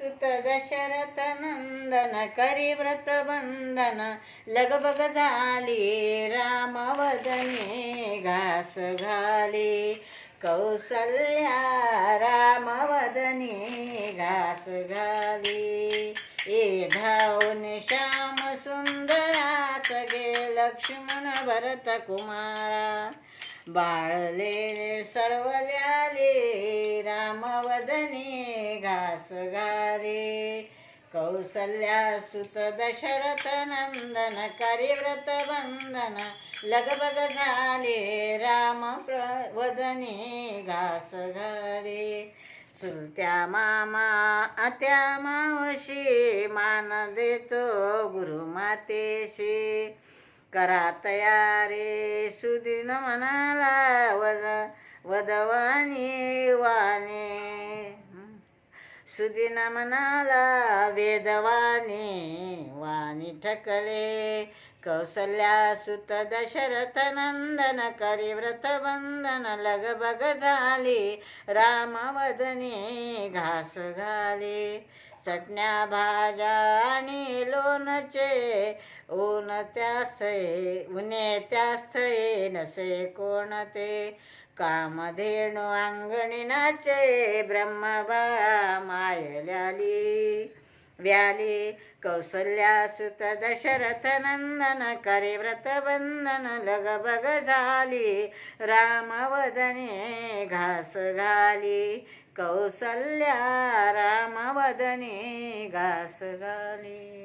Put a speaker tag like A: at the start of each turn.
A: सुत दशरथ नंदन करी व्रत बंधन. लगबग झाली रामवदने घास घाली. कौसल्या राम घास घाली. ए धावून श्याम सुंदरा सगे लक्ष्मण भरत कुमारा. बाळले सर्वल्याले रामवदने घास गारे कौसल्यासुत दशरथ नंदन करिव्रत बंदन लगबग झाले राम प्र- वदने घास घाले चुलत्या मामा आत्या मावशी मान देतो गुरुमातेशी करा तयारी सुदिन मनाला वद वदवानी वा सुदिन म्हणाला वेदवाणी वाणी ठकले. कौसल्या सुत दशरथ नंदन करी व्रत बंधन लगबग झाली. रामवदने घास घाली. चटण्या भाज्या आणि लोणचे ऊन त्या स्थळे उन्हे त्या स्थळे नसे कोणते? कामधेणू अंगणी नाचे ब्रह्मबाळा मायल्याली व्याली कौसल्या सुत दशरथ नंदन करे व्रत बंधन लगबग झाली. रामवदने घास घाली. कौसल्या रामवदने घास घाली.